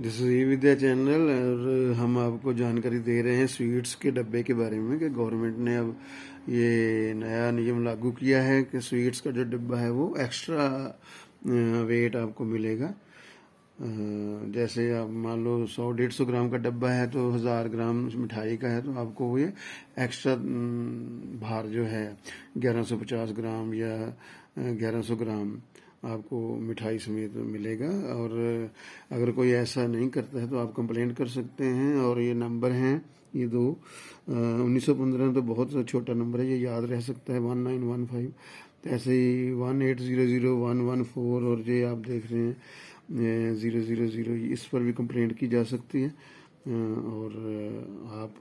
This is e Vidya channel और हम आपको जानकारी दे रहे हैं स्वीट्स के डब्बे के बारे में कि गवर्नमेंट ने अब ये नया नियम लागू किया है कि स्वीट्स का जो डिब्बा है वो एक्स्ट्रा वेट आपको मिलेगा। जैसे आप मान लो सौ डेढ़ सौ ग्राम का डब्बा है तो हज़ार ग्राम मिठाई का है तो आपको ये एक्स्ट्रा भार जो है, ग्यारह सौ पचास ग्राम या ग्यारह सौ ग्राम आपको मिठाई समेत मिलेगा और अगर कोई ऐसा नहीं करता है तो आप कंप्लेंट कर सकते हैं और ये नंबर हैं, ये दो। उन्नीस सौ पंद्रह तो बहुत छोटा नंबर है, ये याद रह सकता है वन नाइन वन फाइव तो ऐसे ही one eight zero zero one one four और ये आप देख रहे हैं ज़ीरो ज़ीरो ज़ीरो इस पर भी कंप्लेंट की जा सकती है। और आप,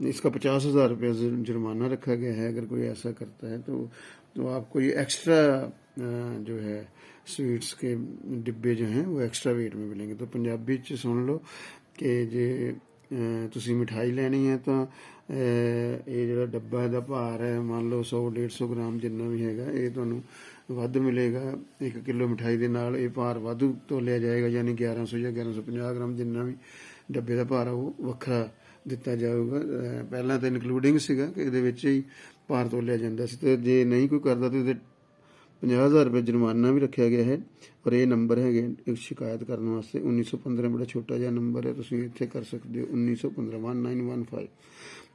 इसका पचास हज़ार रुपया जुर्माना रखा गया है, अगर कोई ऐसा करता है तो तो आपको ये एक्स्ट्रा जो है स्वीट्स के डिब्बे जो हैं वो एक्स्ट्रा weight में मिलेंगे तो ਪੰਜਾਬੀ ਚ ਸੁਣ ਲਓ ਕਿ ਜੇ ਅਹ, ਤੁਸੀਂ ਮਿਠਾਈ ਲੈਣੀ ਹੈ ਤਾਂ ਅਹ, ਇਹ ਜਿਹੜਾ ਡੱਬਾ ਦਾ ਭਾਰ ਹੈ ਮੰਨ ਲਓ 100 150 ਗ੍ਰਾਮ ਜਿੰਨਾ ਵੀ ਹੈਗਾ ਇਹ ਤੁਹਾਨੂੰ ਵੱਧ ਮਿਲੇਗਾ 1 ਕਿਲੋ ਮਿਠਾਈ ਦੇ ਨਾਲ ਇਹ ਭਾਰ ਵਾਧੂ ਤੋਲਿਆ ਜਾਏਗਾ ਯਾਨੀ 1100 ਜਾਂ 1150 ਗ੍ਰਾਮ ਜਿੰਨਾ ਵੀ ਡੱਬੇ ਦਾ ਭਾਰ ਆ ਉਹ ਵੱਖਰਾ ਦਿੱਤਾ ਜਾਊਗਾ ਅਹ, ਪਹਿਲਾਂ ਤਾਂ ਇਨਕਲੂਡਿੰਗ ਸੀਗਾ ਕਿ ਇਹਦੇ ਵਿੱਚ ਹੀ ਭਾਰ ਤੋਲਿਆ ਜਾਂਦਾ ਸੀ ਤੇ ਜੇ ਨਹੀਂ ਕੋਈ ਕਰਦਾ ਤੇ ਇਹਦੇ 50000 ਰੁਪਏ ਜੁਰਮਾਨਾ ਵੀ ਰੱਖਿਆ ਗਿਆ ਹੈ ਔਰ ਇਹ ਨੰਬਰ ਹੈਗੇ ਇੱਕ ਸ਼ਿਕਾਇਤ ਕਰਨ ਵਾਸਤੇ 1915 ਬੜਾ ਛੋਟਾ ਜਿਹਾ ਨੰਬਰ ਹੈ, ਤੁਸੀਂ ਇੱਥੇ ਕਰ ਸਕਦੇ ਹੋ 1915 1915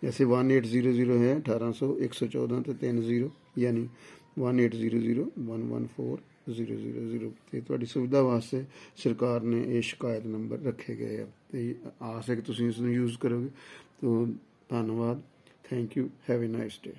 ਜੈਸੇ 1800 ਹੈ 1800 114 ਤੇ 30 ਯਾਨੀ 1800 114 000 ਤੇ ਤੁਹਾਡੀ ਸੁਵਿਧਾ ਵਾਸਤੇ ਸਰਕਾਰ ਨੇ ਇਹ ਸ਼ਿਕਾਇਤ ਨੰਬਰ ਰੱਖੇ ਗਏ ਆ। ਤੇ ਆਸ ਹੈ ਕਿ ਤੁਸੀਂ ਇਸ ਨੂੰ ਯੂਜ਼ ਕਰੋਗੇ। ਤੋਂ ਧੰਨਵਾਦ। Thank you have a nice day